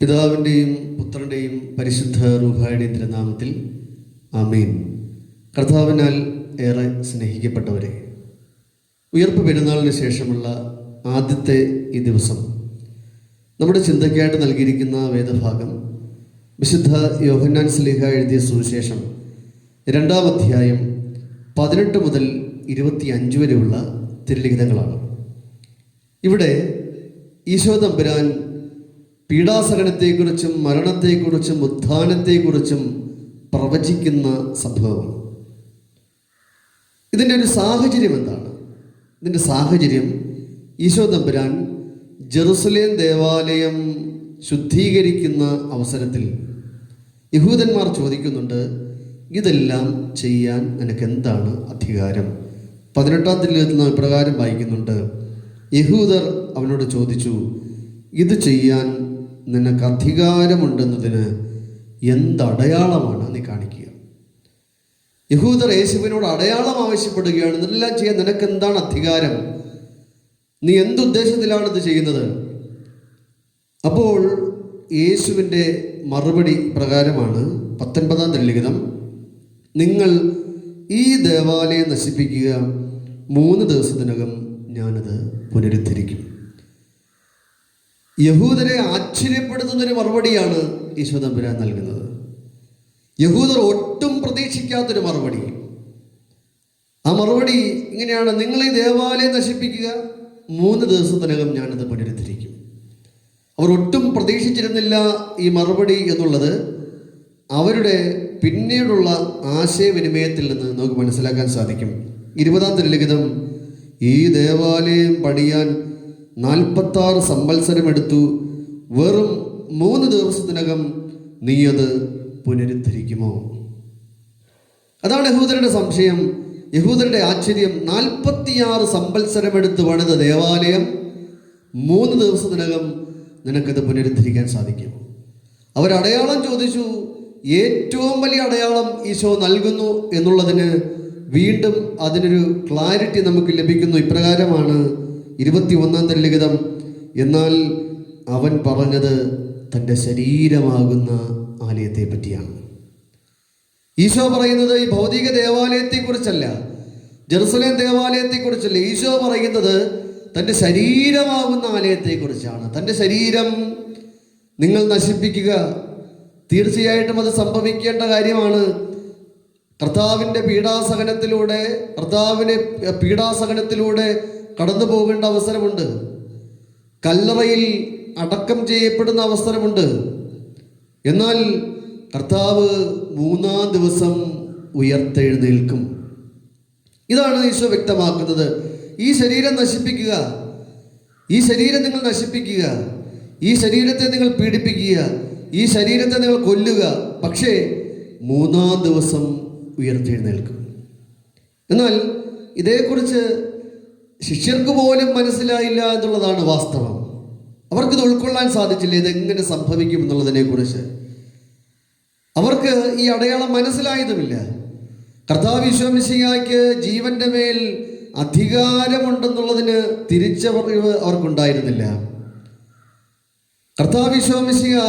പിതാവിന്റെയും പുത്രന്റെയും പരിശുദ്ധ റൂഹായുടെയും തിരുനാമത്തിൽ ആമീൻ. കർത്താവിനാൽ ഏറെ സ്നേഹിക്കപ്പെട്ടവരെ ഉയർപ്പ് പെരുന്നാളിന് ശേഷമുള്ള ആദ്യത്തെ ഈ ദിവസം നമ്മുടെ ചിന്തയ്ക്കായിട്ട് നൽകിയിരിക്കുന്ന വേദഭാഗം വിശുദ്ധ യോഹന്നാൻ സ്ലീഹ എഴുതിയ സുവിശേഷം രണ്ടാം അധ്യായം പതിനെട്ട് മുതൽ ഇരുപത്തി അഞ്ച് വരെയുള്ള തിരുലിഖിതങ്ങളാണ്. ഇവിടെ ഈശോ തമ്പുരാൻ പീഡാസഹനത്തെക്കുറിച്ചും മരണത്തെക്കുറിച്ചും ഉത്ഥാനത്തെക്കുറിച്ചും പ്രവചിക്കുന്ന സംഭവമാണ് ഇതിന്റെ ഒരു സാഹചര്യം എന്താണ്? ഇതിന്റെ സാഹചര്യം ഈശോ തമ്പുരാൻ ജെറുസലേം ദേവാലയം ശുദ്ധീകരിക്കുന്ന അവസരത്തിൽ യഹൂദന്മാർ ചോദിക്കുന്നുണ്ട് ഇതെല്ലാം ചെയ്യാൻ നിനക്ക് എന്താണ് അധികാരം? പതിനെട്ടാം തീയതി നാം ഇപ്രകാരം വായിക്കുന്നുണ്ട്. യഹൂദർ അവനോട് ചോദിച്ചു ഇത് ചെയ്യാൻ നിനക്ക് അധികാരമുണ്ടെന്നതിന് എന്തടയാളമാണ് നീ കാണിക്കുക? യഹൂദർ യേശുവിനോട് അടയാളം ആവശ്യപ്പെടുകയാണ്. ഇതെല്ലാം ചെയ്യാൻ നിനക്ക് എന്താണ് അധികാരം? നീ എന്തുദ്ദേശത്തിലാണ് ഇത് ചെയ്യുന്നത്? അപ്പോൾ യേശുവിന്റെ മറുപടി പ്രകാരമാണ് പത്തൊൻപതാം തെല്ലിഖിതം നിങ്ങൾ ഈ ദേവാലയം നശിപ്പിക്കുക. മൂന്ന് ദിവസത്തിനകം ഞാനത് പുനരുദ്ധരിക്കും. യഹൂദരെ ആശ്ചര്യപ്പെടുത്തുന്നൊരു മറുപടിയാണ് ഈശോ തമ്പുരാൻ നൽകുന്നത്. യഹൂദർ ഒട്ടും പ്രതീക്ഷിക്കാത്തൊരു മറുപടി. ആ മറുപടി ഇങ്ങനെയാണ് നിങ്ങൾ ഈ ദേവാലയം നശിപ്പിക്കുക മൂന്ന് ദിവസത്തിനകം ഞാനത് പുനരുദ്ധരിക്കും അവർ ഒട്ടും പ്രതീക്ഷിച്ചിരുന്നില്ല ഈ മറുപടി എന്നുള്ളത്. അവരുടെ പിന്നീടുള്ള ആശയവിനിമയത്തിൽ നിന്ന് നമുക്ക് മനസ്സിലാക്കാൻ സാധിക്കും. ഇരുപതാം തിരുലിഖിതം ഈ ദേവാലയം പണിയാൻ നാൽപ്പത്താറ് എടുത്തു വെറും മൂന്ന് ദിവസത്തിനകം നീ അത് പുനരുദ്ധരിക്കുമോ? അതാണ് യഹൂദരുടെ സംശയം. യഹൂദരുടെ ആശ്ചര്യം. നാൽപ്പത്തിയാറ് സംവത്സരമെടുത്ത് പണിത ദേവാലയം മൂന്ന് ദിവസത്തിനകം നിനക്കത് പുനരുദ്ധരിക്കാൻ സാധിക്കും. അവരടയാളം ചോദിച്ചു ഏറ്റവും വലിയ അടയാളം ഈശോ നൽകുന്നു എന്നുള്ളതിന് വീണ്ടും അതിനൊരു ക്ലാരിറ്റി നമുക്ക് ലഭിക്കുന്നു. ഇപ്രകാരമാണ് ഇരുപത്തി ഒന്നാം തരലിഖിതം. എന്നാൽ അവൻ പറഞ്ഞത് തന്റെ ശരീരമാകുന്ന ആലയത്തെ പറ്റിയാണ് ഈശോ പറയുന്നത് ഈ ഭൗതിക ദേവാലയത്തെക്കുറിച്ചല്ല ജെറുസലേം ദേവാലയത്തെക്കുറിച്ചല്ല. ഈശോ പറയുന്നത് തന്റെ ശരീരമാകുന്ന ആലയത്തെക്കുറിച്ചാണ്. തന്റെ ശരീരം നിങ്ങൾ നശിപ്പിക്കുക തീർച്ചയായിട്ടും അത് സംഭവിക്കേണ്ട കാര്യമാണ്. കർത്താവിന്റെ പീഡാസഹനത്തിലൂടെ കർത്താവിനെ പീഡാസഹനത്തിലൂടെ കടന്നു പോകേണ്ട അവസരമുണ്ട്. കല്ലറയിൽ അടക്കം ചെയ്യപ്പെടുന്ന അവസരമുണ്ട്. എന്നാൽ കർത്താവ് മൂന്നാം ദിവസം ഉയർത്തെഴുന്നേൽക്കും. ഇതാണ് ഈശോ വ്യക്തമാക്കുന്നത്. ഈ ശരീരം നശിപ്പിക്കുക. ഈ ശരീരം നിങ്ങൾ നശിപ്പിക്കുക. ഈ ശരീരത്തെ നിങ്ങൾ പീഡിപ്പിക്കുക. ഈ ശരീരത്തെ നിങ്ങൾ കൊല്ലുക. പക്ഷേ മൂന്നാം ദിവസം ഉയർത്തെഴുന്നേൽക്കും. എന്നാൽ ഇതേക്കുറിച്ച് ശിഷ്യർക്ക് പോലും മനസ്സിലായില്ല എന്നുള്ളതാണ് വാസ്തവം. അവർക്കിത് ഉൾക്കൊള്ളാൻ സാധിച്ചില്ല ഇതെങ്ങനെ സംഭവിക്കും എന്നുള്ളതിനെ കുറിച്ച്. അവർക്ക് ഈ അടയാളം മനസ്സിലായതുമില്ല. കർത്താവ് വിശ്വമിശിയായ്ക്ക് ജീവന്റെ മേൽ അധികാരമുണ്ടെന്നുള്ളതിന് തിരിച്ചറിവ് അവർക്കുണ്ടായിരുന്നില്ല. കർത്താവ് വിശ്വമിശിയ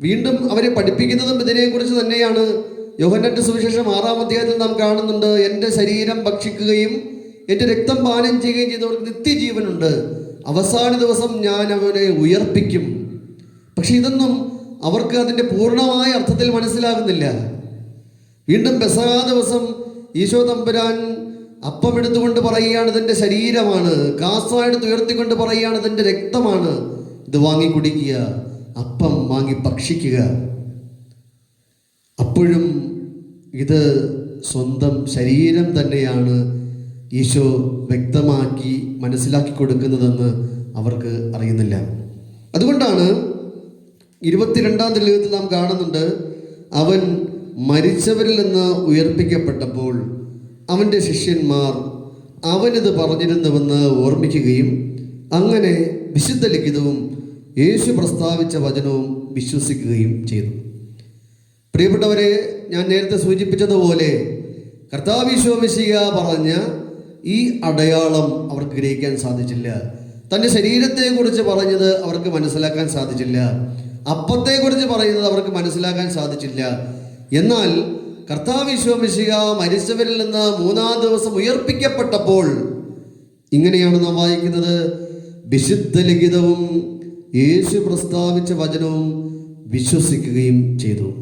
വീണ്ടും അവരെ പഠിപ്പിക്കുന്നതും ഇതിനെക്കുറിച്ച് തന്നെയാണ് യോഹന്നന്റെ സുവിശേഷം ആറാം അധ്യായത്തിൽ നാം കാണുന്നുണ്ട് എന്റെ ശരീരം ഭക്ഷിക്കുകയും എന്റെ രക്തം പാനം ചെയ്യുകയും ചെയ്തവർക്ക് നിത്യജീവനുണ്ട്. അവസാന ദിവസം ഞാൻ അവനെ ഉയർപ്പിക്കും. പക്ഷെ ഇതൊന്നും അവർക്ക് അതിന്റെ പൂർണമായ അർത്ഥത്തിൽ മനസ്സിലാകുന്നില്ല. വീണ്ടും പെസഹാ ദിവസം ഈശോ തമ്പുരാൻ അപ്പം എടുത്തുകൊണ്ട് പറയുകയാണ് ഇതിന്റെ ശരീരമാണ്. കാസായെടുത്ത് ഉയർത്തിക്കൊണ്ട് പറയുകയാണ് ഇതിന്റെ രക്തമാണ്. ഇത് വാങ്ങി കുടിക്കുക അപ്പം വാങ്ങി ഭക്ഷിക്കുക. അപ്പോഴും ഇത് സ്വന്തം ശരീരം തന്നെയാണ്. ഈശോ വ്യക്തമാക്കി മനസ്സിലാക്കി കൊടുക്കുന്നതെന്ന് അവർക്ക് അറിയുന്നില്ല. അതുകൊണ്ടാണ് ഇരുപത്തിരണ്ടാം തെളിവത്തിൽ നാം കാണുന്നുണ്ട് അവൻ മരിച്ചവരിൽ നിന്ന് ഉയർപ്പിക്കപ്പെട്ടപ്പോൾ അവന്റെ ശിഷ്യന്മാർ അവനിത് പറഞ്ഞിരുന്നുവെന്ന് ഓർമ്മിക്കുകയും അങ്ങനെ വിശുദ്ധ ലിഖിതവും യേശു പ്രസ്താവിച്ച വചനവും വിശ്വസിക്കുകയും ചെയ്തു. പ്രിയപ്പെട്ടവരെ ഞാൻ നേരത്തെ സൂചിപ്പിച്ചതുപോലെ കർത്താവിശ്വമിശിക പറഞ്ഞ ഈ അടയാളം അവർക്ക് ഗ്രഹിക്കാൻ സാധിച്ചില്ല. തന്റെ ശരീരത്തെക്കുറിച്ച് പറഞ്ഞത് അവർക്ക് മനസ്സിലാക്കാൻ സാധിച്ചില്ല. അപ്പത്തെക്കുറിച്ച് പറയുന്നത് അവർക്ക് മനസ്സിലാക്കാൻ സാധിച്ചില്ല. എന്നാൽ കർത്താവ് വിശ്വമിശിക മരിച്ചവരിൽ നിന്ന് മൂന്നാം ദിവസം ഉയർപ്പിക്കപ്പെട്ടപ്പോൾ ഇങ്ങനെയാണ് നാം വായിക്കുന്നത്. വിശുദ്ധ ലിഖിതവും യേശു പ്രസ്താവിച്ച വചനവും വിശ്വസിക്കുകയും ചെയ്തു.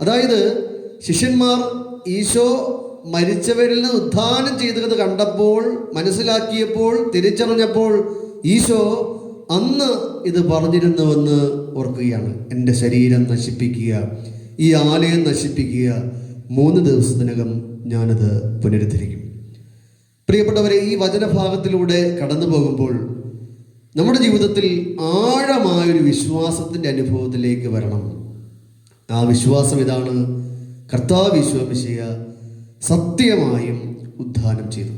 അതായത് ശിഷ്യന്മാർ ഈശോ മരിച്ചവരിൽ നിന്ന് ഉദ്ധാനം ചെയ്തത് കണ്ടപ്പോൾ മനസ്സിലാക്കിയപ്പോൾ തിരിച്ചറിഞ്ഞപ്പോൾ ഈശോ അന്ന് ഇത് പറഞ്ഞിരുന്നുവെന്ന് ഓർക്കുകയാണ്. എന്റെ ശരീരം നശിപ്പിക്കുക ഈ ആലയം നശിപ്പിക്കുക. മൂന്ന് ദിവസത്തിനകം ഞാനത് പുനരുദ്ധരിക്കും. പ്രിയപ്പെട്ടവരെ ഈ വചനഭാഗത്തിലൂടെ കടന്നു പോകുമ്പോൾ നമ്മുടെ ജീവിതത്തിൽ ആഴമായൊരു വിശ്വാസത്തിന്റെ അനുഭവത്തിലേക്ക് വരണം. ആ വിശ്വാസം ഇതാണ് കർത്താവ് സത്യമായും ഉദ്ധാനം ചെയ്തു.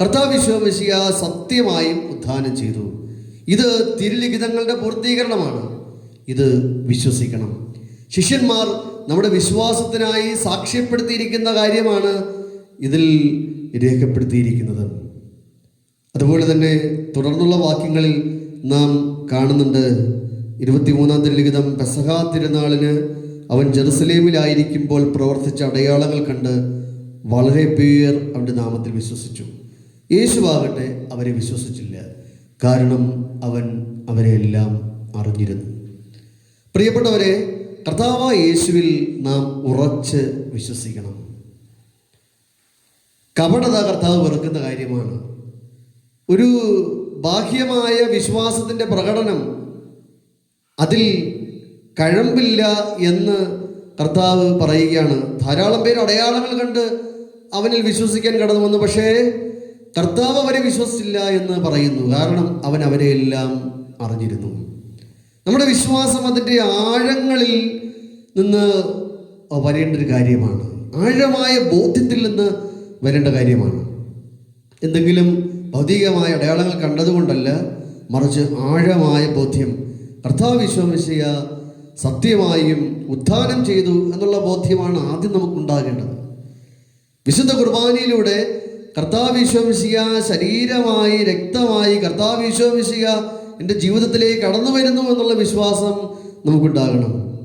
കർത്താവ് വിശ്വമിശിയ സത്യമായും ഉദ്ധാനം ചെയ്തു. ഇത് തിരുലിഖിതങ്ങളുടെ പൂർത്തീകരണമാണ്. ഇത് വിശ്വസിക്കണം. ശിഷ്യന്മാർ നമ്മുടെ വിശ്വാസത്തിനായി സാക്ഷ്യപ്പെടുത്തിയിരിക്കുന്ന കാര്യമാണ് ഇതിൽ രേഖപ്പെടുത്തിയിരിക്കുന്നത്. അതുപോലെ തന്നെ തുടർന്നുള്ള വാക്യങ്ങളിൽ നാം കാണുന്നുണ്ട്. ഇരുപത്തിമൂന്നാം തിരുലിഖിതം പെസഹ തിരുനാളിന് അവൻ ജെറുസലേമിലായിരിക്കുമ്പോൾ പ്രവർത്തിച്ച അടയാളങ്ങൾ കണ്ട് വളരെ പേർ അവന്റെ നാമത്തിൽ വിശ്വസിച്ചു. യേശുവാകട്ടെ അവരെ വിശ്വസിച്ചില്ല. കാരണം അവൻ അവരെ എല്ലാം അറിഞ്ഞിരുന്നു. പ്രിയപ്പെട്ടവരെ കർത്താവ് യേശുവിൽ നാം ഉറച്ച് വിശ്വസിക്കണം. കപടത കർത്താവ് വെറുക്കുന്ന കാര്യമാണ്. ഒരു ബാഹ്യമായ വിശ്വാസത്തിന്റെ പ്രകടനം അതിൽ കഴമ്പില്ല എന്ന് കർത്താവ് പറയുകയാണ്. ധാരാളം പേര് അടയാളങ്ങൾ കണ്ട് അവനിൽ വിശ്വസിക്കാൻ കടന്നു വന്നു. പക്ഷേ കർത്താവ് അവരെ വിശ്വസിച്ചില്ല എന്ന് പറയുന്നു. കാരണം അവൻ അവരെ എല്ലാം അറിഞ്ഞിരുന്നു. നമ്മുടെ വിശ്വാസം അതിന്റെ ആഴങ്ങളിൽ നിന്ന് വരേണ്ട ഒരു കാര്യമാണ്. ആഴമായ ബോധ്യത്തിൽ നിന്ന് വരേണ്ട കാര്യമാണ്. എന്തെങ്കിലും ഭൗതികമായ അടയാളങ്ങൾ കണ്ടതുകൊണ്ടല്ല മറിച്ച് ആഴമായ ബോധ്യം കർത്താവ് വിശ്വമിശയ സത്യമായും ഉത്ഥാനം ചെയ്തു എന്നുള്ള ബോധ്യമാണ് ആദ്യം നമുക്കുണ്ടാകേണ്ടത് വിശുദ്ധ കുർബാനയിലൂടെ കർത്താവ് വിശ്വമിശിക ശരീരമായി രക്തമായി കർത്താവ് വിശ്വമിശിക എന്റെ ജീവിതത്തിലേക്ക് കടന്നു വരുന്നു എന്നുള്ള വിശ്വാസം നമുക്കുണ്ടാകണം.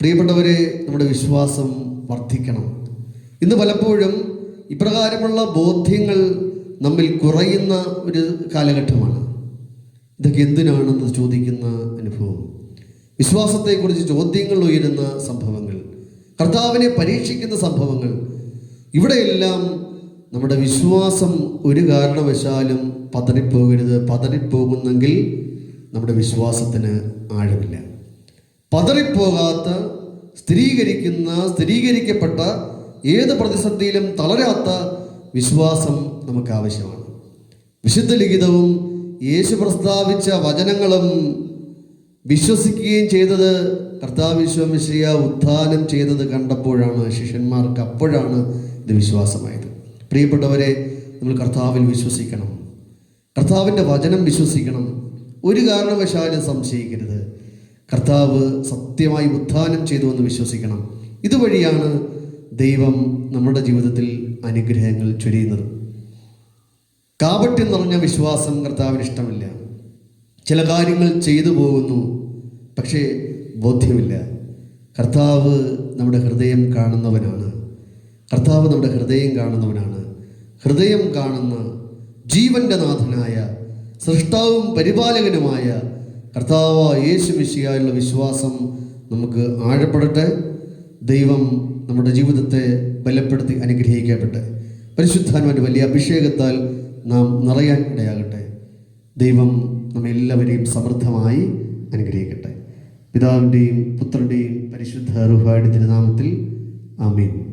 പ്രിയപ്പെട്ടവരെ നമ്മുടെ വിശ്വാസം വർദ്ധിക്കണം. ഇന്ന് പലപ്പോഴും ഇപ്രകാരമുള്ള ബോധ്യങ്ങൾ നമ്മിൽ കുറയുന്ന ഒരു കാലഘട്ടമാണ്. ഇതൊക്കെ എന്തിനാണെന്ന് ചോദിക്കുന്ന അനുഭവം. വിശ്വാസത്തെക്കുറിച്ച് ചോദ്യങ്ങൾ ഉയരുന്ന സംഭവങ്ങൾ. കർത്താവിനെ പരീക്ഷിക്കുന്ന സംഭവങ്ങൾ. ഇവിടെയെല്ലാം നമ്മുടെ വിശ്വാസം ഒരു കാരണവശാലും പതറിപ്പോകരുത് പതറിപ്പോകുന്നെങ്കിൽ നമ്മുടെ വിശ്വാസത്തിന് ആഴമില്ല. പതറിപ്പോകാത്ത സ്ഥിരീകരിക്കുന്ന സ്ഥിരീകരിക്കപ്പെട്ട ഏത് പ്രതിസന്ധിയിലും തളരാത്ത വിശ്വാസം നമുക്ക് ആവശ്യമാണ്. വിശുദ്ധ ലിഖിതവും യേശു പ്രസ്താവിച്ച വചനങ്ങളും വിശ്വസിക്കുകയും ചെയ്തത് കർത്താവ് വിശ്വമിശ്രിയ ഉത്ഥാനം ചെയ്തത് കണ്ടപ്പോഴാണ് ശിഷ്യന്മാർക്ക് അപ്പോഴാണ് ഇത് വിശ്വാസമായത്. പ്രിയപ്പെട്ടവരെ നമ്മൾ കർത്താവിൽ വിശ്വസിക്കണം. കർത്താവിന്റെ വചനം വിശ്വസിക്കണം. ഒരു കാരണവശാലും സംശയിക്കരുത്. കർത്താവ് സത്യമായി ഉത്ഥാനം ചെയ്തു എന്ന് വിശ്വസിക്കണം. ഇതുവഴിയാണ് ദൈവം നമ്മുടെ ജീവിതത്തിൽ അനുഗ്രഹങ്ങൾ ചൊരിയുന്നത്. കാപട്യം നിറഞ്ഞ വിശ്വാസം കർത്താവിന് ഇഷ്ടമില്ല. ചില കാര്യങ്ങൾ ചെയ്തു പോകുന്നു പക്ഷേ ബോധ്യമില്ല. കർത്താവ് നമ്മുടെ ഹൃദയം കാണുന്നവനാണ്. കർത്താവ് നമ്മുടെ ഹൃദയം കാണുന്നവനാണ്. ഹൃദയം കാണുന്ന ജീവന്റെ നാഥനായ സൃഷ്ടാവും പരിപാലകനുമായ കർത്താവ് യേശു മിശിയായുള്ള വിശ്വാസം നമുക്ക് ആഴപ്പെടട്ടെ. ദൈവം നമ്മുടെ ജീവിതത്തെ ബലപ്പെടുത്തി അനുഗ്രഹിക്കപ്പെട്ടെ പരിശുദ്ധാത്മാവിന്റെ വലിയ അഭിഷേകത്താൽ നാം നിറയാൻ ഇടയാകട്ടെ. ദൈവം നമ്മെല്ലാവരെയും സമൃദ്ധമായി അനുഗ്രഹിക്കട്ടെ. പിതാവിന്റെയും പുത്രന്റെയും പരിശുദ്ധ റുഹായുടെ തിരുനാമത്തിൽ ആമീൻ.